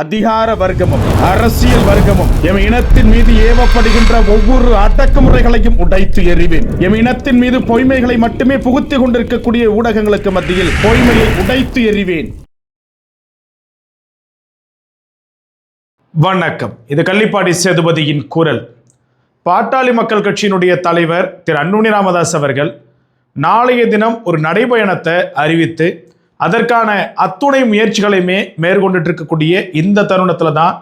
அதிகார வர்க்கமும் அரசியல் வர்க்கமும் எம் இனத்தின் மீது ஏவப்படுகின்ற ஒவ்வொரு அடக்குமுறைகளையும் உடைத்து எறிவேன். எம் இனத்தின் மீது பொய்மைகளை மட்டுமே புகுத்திக் கொண்டிருக்கக்கூடிய ஊடகங்களுக்கு மத்தியில் பொய்மையை உடைத்து எறிவேன். வணக்கம். இது கள்ளிப்பாடி சேதுபதியின் குரல். பாட்டாளி மக்கள் கட்சியினுடைய தலைவர் திரு அன்னுனி ராமதாஸ் அவர்கள் நாளைய தினம் ஒரு நடைபயணத்தை அறிவித்து அதற்கான அத்துணை முயற்சிகளையுமே மேற்கொண்டுட்டு இருக்கக்கூடிய இந்த தருணத்தில் தான்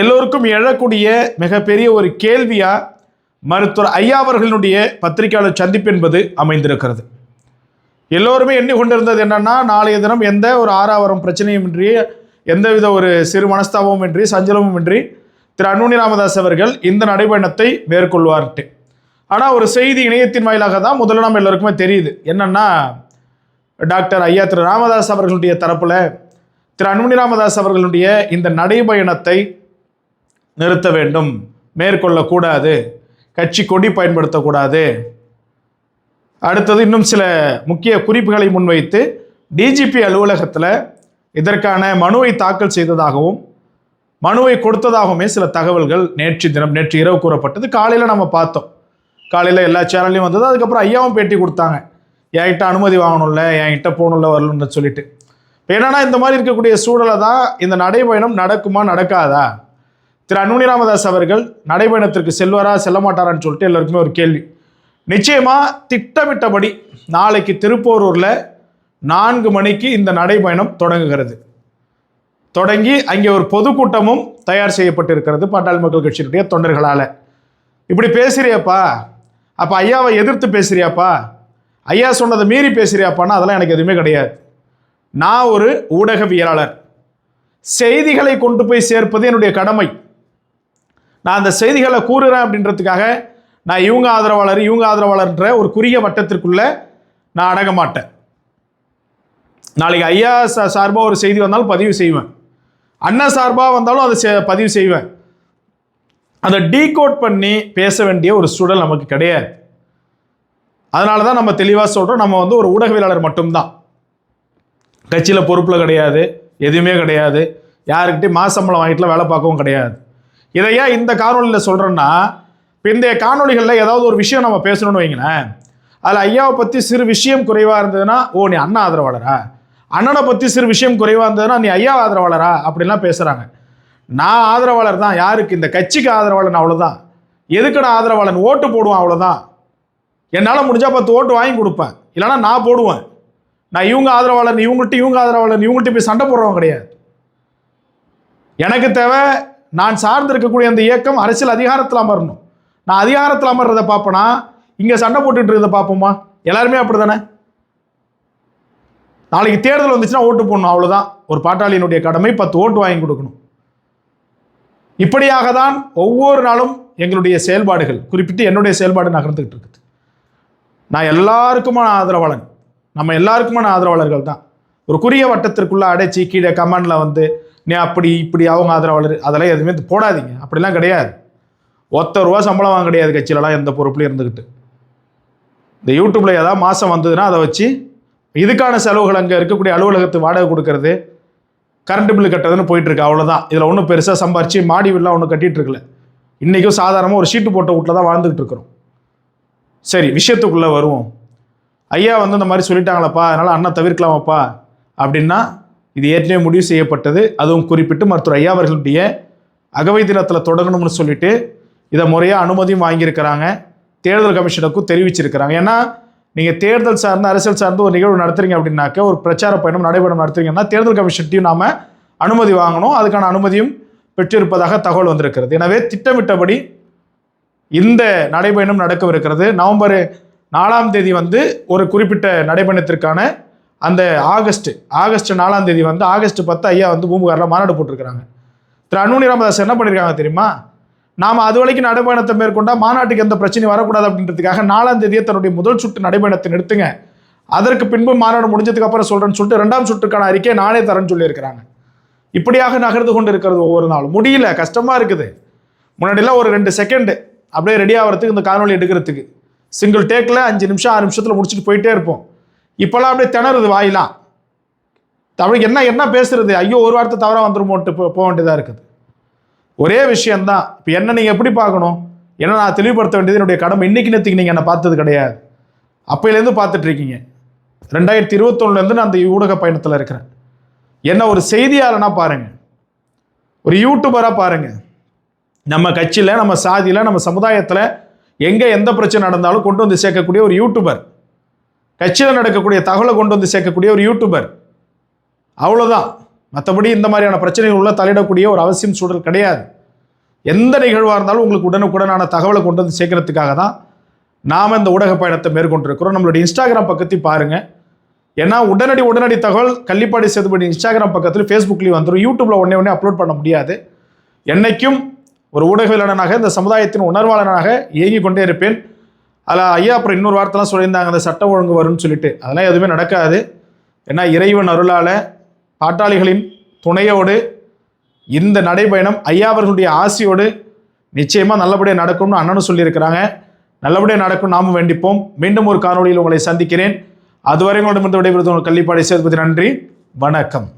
எல்லோருக்கும் எழக்கூடிய மிகப்பெரிய ஒரு கேள்வியாக மருத்துவர் ஐயா அவர்களுடைய பத்திரிகையாளர் சந்திப்பு என்பது அமைந்திருக்கிறது. எல்லோருமே எண்ணிக்கொண்டிருந்தது என்னென்னா என்னன்னா நாளைய தினம் எந்த ஒரு ஆறாவரம் பிரச்சனையும் இன்றி எந்தவித ஒரு சிறு மனஸ்தாபமும் இன்றி சஞ்சலமும் இன்றி திரு அன்புமணி ராமதாஸ் அவர்கள் இந்த நடைபயணத்தை மேற்கொள்வார்ட்டு. ஆனால் ஒரு செய்தி இணையத்தின் வாயிலாக தான் முதல்ல நம்ம எல்லோருக்குமே தெரியுது. என்னன்னா டாக்டர் ஐயா திரு ராமதாஸ் அவர்களுடைய தரப்பில் திரு அன்புமணி ராமதாஸ் அவர்களுடைய இந்த நடைபயணத்தை நிறுத்த வேண்டும். மேற்கொள்ளக்கூடாது. கட்சி கொடி பயன்படுத்தக்கூடாது. அடுத்தது இன்னும் சில முக்கிய குறிப்புகளை முன்வைத்து டிஜிபி அலுவலகத்தில் இதற்கான மனுவை தாக்கல் செய்ததாகவும் மனுவை கொடுத்ததாகவுமே சில தகவல்கள் நேற்று தினம் நேற்று இரவு கூறப்பட்டது. காலையில் நம்ம பார்த்தோம். காலையில் எல்லா சேனல்லையும் வந்தது. அதுக்கப்புறம் ஐயாவும் பேட்டி கொடுத்தாங்க. என்கிட்ட அனுமதி வாங்கணும்ல என்கிட்ட போகணும்ல வரணும்னு சொல்லிட்டு. இப்போ என்னன்னா இந்த மாதிரி இருக்கக்கூடிய சூழலை தான் இந்த நடைபயணம் நடக்குமா நடக்காதா? திரு அன்புமணி ராமதாஸ் அவர்கள் நடைபயணத்திற்கு செல்வாரா செல்ல மாட்டாரான்னு சொல்லிட்டு எல்லாருக்குமே ஒரு கேள்வி. நிச்சயமா திட்டமிட்டபடி நாளைக்கு திருப்போரூரில் நான்கு மணிக்கு இந்த நடைபயணம் தொடங்குகிறது. தொடங்கி அங்கே ஒரு பொதுக்கூட்டமும் தயார் செய்யப்பட்டிருக்கிறது பாட்டாளி மக்கள் கட்சியினுடைய தொண்டர்களால். இப்படி பேசுறியாப்பா. அப்போ ஐயாவை எதிர்த்து பேசுறியாப்பா? ஐயா சொன்னதை மீறி பேசுறியாப்பான்னா அதெல்லாம் எனக்கு எதுவுமே கிடையாது. நான் ஒரு ஊடகவியலாளர். செய்திகளை கொண்டு போய் சேர்ப்பது என்னுடைய கடமை. நான் அந்த செய்திகளை கூறுறேன் அப்படின்றதுக்காக நான் இவங்க ஆதரவாளர் இவங்க ஆதரவாளர்ன்ற ஒரு குறுகிய வட்டத்திற்குள்ள நான் அடங்க மாட்டேன். நாளைக்கு ஐயா சா சார்பாக ஒரு செய்தி வந்தாலும் பதிவு செய்வேன். அண்ணா சார்பாக வந்தாலும் அதை பதிவு செய்வேன். அதை டீகோட் பண்ணி பேச வேண்டிய ஒரு சூழல் நமக்கு கிடையாது. அதனால தான் நம்ம தெளிவாக சொல்கிறோம் நம்ம வந்து ஒரு ஊடகவியலாளர் மட்டும்தான். கட்சியில் பொறுப்பில் கிடையாது எதுவுமே கிடையாது. யாருக்கிட்டையும் மாசம்பளம் வாங்கிட்டுலாம் வேலை பார்க்கவும் கிடையாது. இதை ஏன் இந்த காணொலியில் சொல்கிறேன்னா இப்போ இந்த காணொலிகளில் ஏதாவது ஒரு விஷயம் நம்ம பேசணும்னு வைங்களேன். அதில் ஐயாவை பற்றி சிறு விஷயம் குறைவாக இருந்ததுன்னா ஓ நீ அண்ணா ஆதரவாளரா? அண்ணனை பற்றி சிறு விஷயம் குறைவாக இருந்ததுன்னா நீ ஐயா ஆதரவாளரா? அப்படிலாம் பேசுகிறாங்க நான் ஆதரவாளர் தான். யாருக்கு? இந்த கட்சிக்கு ஆதரவாளன் அவ்வளோதான் எதுக்கு நான் ஆதரவாளன்? ஓட்டு போடுவான் அவ்வளோதான் என்னால் முடிஞ்சால் பத்து ஓட்டு வாங்கி கொடுப்பேன். இல்லைன்னா நான் போடுவேன். நான் இவங்க ஆதரவாளர் இவங்கள்ட்ட இவங்க ஆதரவாளர் இவங்கள்ட்ட போய் சண்டை போடுறவங்க கிடையாது. எனக்கு தேவை நான் சார்ந்து இருக்கக்கூடிய அந்த இயக்கம் அரசியல் அதிகாரத்தில் அமரணும். நான் அதிகாரத்தில் அமர்றதை பார்ப்பேனா? இங்கே சண்டை போட்டுட்டு இருக்கிறத பார்ப்போமா? எல்லாருமே அப்படி தானே நாளைக்கு தேர்தல் வந்துச்சுன்னா ஓட்டு போடணும் அவ்வளோதான் ஒரு பாட்டாளியினுடைய கடமை பத்து ஓட்டு வாங்கி கொடுக்கணும். இப்படியாக தான் ஒவ்வொரு நாளும் எங்களுடைய செயல்பாடுகள் குறிப்பிட்டு என்னுடைய செயல்பாடு நகர்ந்துகிட்டு இருக்குது. நான் எல்லாருக்குமான ஆதரவாளன். நம்ம எல்லாருக்குமான ஆதரவாளர்கள் தான். ஒரு குறிய வட்டத்திற்குள்ளே அடைச்சி கீழே கமெண்டில் வந்து நீ அப்படி இப்படி அவங்க ஆதரவாளர். அதெல்லாம் எதுவுமே போடாதீங்க. அப்படிலாம் கிடையாது. ஒத்த ரூபா சம்பளம் வாங்க கிடையாது கட்சியிலலாம் எந்த பொறுப்புலையும் இருந்துக்கிட்டு இந்த யூடியூப்ல ஏதாவது மாதம் வந்ததுன்னா அதை வச்சு இதுக்கான செலவுகள் அங்கே இருக்கக்கூடிய அலுவலகத்துக்கு வாடகை கொடுக்கறது கரண்ட் பில்லு கட்டுறதுன்னு போயிட்டுருக்கு. அவ்வளோதான் இதில் ஒன்றும் பெருசாக சம்பாரித்து மாடி வீடெலாம் ஒன்றும் கட்டிட்டு இருக்கல. இன்றைக்கும் சாதாரணமாக ஒரு ஷீட்டு போட்ட வீட்டில் தான் வாழ்ந்துகிட்டு இருக்கிறோம். சரி விஷயத்துக்குள்ளே வருவோம். ஐயா வந்து இந்த மாதிரி சொல்லிட்டாங்களப்பா அதனால் அண்ணா தவிர்க்கலாமாப்பா? அப்படின்னா இது ஏற்கனவே முடிவு செய்யப்பட்டது. அதுவும் குறிப்பிட்டு மருத்துவர் ஐயா அவர்களுடைய அகவை தினத்தில் தொடங்கணும்னு சொல்லிட்டு இதை முறையாக அனுமதியும் வாங்கியிருக்கிறாங்க. தேர்தல் கமிஷனுக்கும் தெரிவிச்சிருக்கிறாங்க. ஏன்னா நீங்கள் தேர்தல் சார்ந்த அரசியல் சார்ந்த ஒரு நிகழ்வு நடத்துறீங்க அப்படின்னாக்க ஒரு பிரச்சார பயணம் நடைபயணம் நடத்துறீங்கன்னா தேர்தல் கமிஷன்ட்டையும் நாம் அனுமதி வாங்கணும். அதுக்கான அனுமதியும் பெற்றிருப்பதாக தகவல் வந்திருக்கிறது. எனவே திட்டமிட்டபடி இந்த நடைபயணம் நடக்கவிருக்கிறது. நவம்பர் நாலாம் தேதி வந்து ஒரு குறிப்பிட்ட நடைபயணத்திற்கான அந்த ஆகஸ்ட் ஆகஸ்ட் நாலாம் தேதி வந்து ஆகஸ்ட் பத்து ஐயா வந்து பூம்புகாரில் மாநாடு போட்டிருக்கிறாங்க. திரு அன்புமணி ராமதாஸ் என்ன பண்ணியிருக்காங்க தெரியுமா? நாம் அது வரைக்கும் நடைபயணத்தை மேற்கொண்டால் மாநாட்டுக்கு எந்த பிரச்சனையும் வரக்கூடாது அப்படின்றதுக்காக நாலாம் தேதியை தன்னுடைய முதல் சுற்று நடைபயணத்தை நிறுத்துங்க. அதற்கு பின்பு மாநாடு முடிஞ்சதுக்கு அப்புறம் சொல்கிறேன்னு சொல்லிட்டு ரெண்டாம் சுற்றுக்கான அறிக்கையை நானே தரேன்னு சொல்லியிருக்கிறாங்க. இப்படியாக நகர்ந்து கொண்டு இருக்கிறது ஒவ்வொரு நாளும். முடியல கஷ்டமாக இருக்குது. முன்னாடிலாம் ஒரு ரெண்டு செகண்டு அப்படியே ரெடி ஆகிறதுக்கு இந்த காணொலி எடுக்கிறதுக்கு. சிங்கிள் டேக்கில் அஞ்சு நிமிஷம் ஆறு நிமிஷத்தில் முடிச்சுட்டு போயிட்டே இருப்போம். இப்போல்லாம் அப்படியே திணறுது வாயிலாம் தமிழ் என்ன என்ன பேசுறது? ஐயோ ஒரு வார்த்தை தவறாக வந்துருமோட்டு போக வேண்டியதாக இருக்குது. ஒரே விஷயந்தான் இப்போ என்ன நீங்கள் எப்படி பார்க்கணும்? ஏன்னா நான் தெளிவுபடுத்த வேண்டியது? என்னுடைய கடமை. இன்னைக்கு நேற்றுக்கு நீங்கள் என்னை பார்த்தது கிடையாது. அப்பையிலேருந்து பார்த்துட்ருக்கீங்க ரெண்டாயிரத்தி இருபத்தொன்னுலேருந்து நான் அந்த ஊடக பயணத்தில் இருக்கிறேன். என்ன ஒரு செய்தியாளனா பாருங்கள் ஒரு யூடியூபராக பாருங்கள் நம்ம கட்சியில் நம்ம சாதியில் நம்ம சமுதாயத்தில் எங்கே எந்த பிரச்சனை நடந்தாலும் கொண்டு வந்து சேர்க்கக்கூடிய ஒரு யூடியூபர் கட்சியில் நடக்கக்கூடிய தகவலை கொண்டு வந்து சேர்க்கக்கூடிய ஒரு யூடியூபர் அவ்வளோதான் மற்றபடி இந்த மாதிரியான பிரச்சனைகள் உள்ள தலையிடக்கூடிய ஒரு அவசியம் சூழல் கிடையாது. எந்த நிகழ்வாக இருந்தாலும் உங்களுக்கு உடனுக்குடனான தகவலை கொண்டு வந்து சேர்க்கறதுக்காக தான் நாம் இந்த ஊடக பயணத்தை மேற்கொண்டிருக்கிறோம். நம்மளுடைய இன்ஸ்டாகிராம் பக்கத்தையும் பாருங்கள் ஏன்னா உடனடி உடனடி தகவல் கள்ளிப்பாடி சேதுபடி இன்ஸ்டாகிராம் பக்கத்தில் ஃபேஸ்புக்லேயும் வந்துடும் யூடியூப்பில் உடனே உடனே அப்லோட் பண்ண முடியாது. என்றைக்கும் ஒரு ஊடகவியலாளனாக இந்த சமுதாயத்தின் உணர்வாளனாக இயங்கி கொண்டே இருப்பேன். அதில் ஐயா அப்புறம் இன்னொரு வார்த்தைலாம் சொல்லியிருந்தாங்க அந்த சட்டம் ஒழுங்கு வரும்னு சொல்லிட்டு. அதெல்லாம் எதுவுமே நடக்காது. ஏன்னா இறைவன் அருளால் பாட்டாளிகளின் துணையோடு இந்த நடைபயணம் ஐயா அவர்களுடைய ஆசையோடு நிச்சயமாக நல்லபடியாக நடக்கும்னு அண்ணனும் சொல்லியிருக்கிறாங்க. நல்லபடியாக நடக்கும் நாமும் வேண்டிப்போம். மீண்டும் ஒரு காணொலியில் உங்களை சந்திக்கிறேன். அதுவரை உங்களிடமிருந்து விடைபெறுவது உங்கள் கள்ளிப்பாடி சேர்ப்பது நன்றி. வணக்கம்.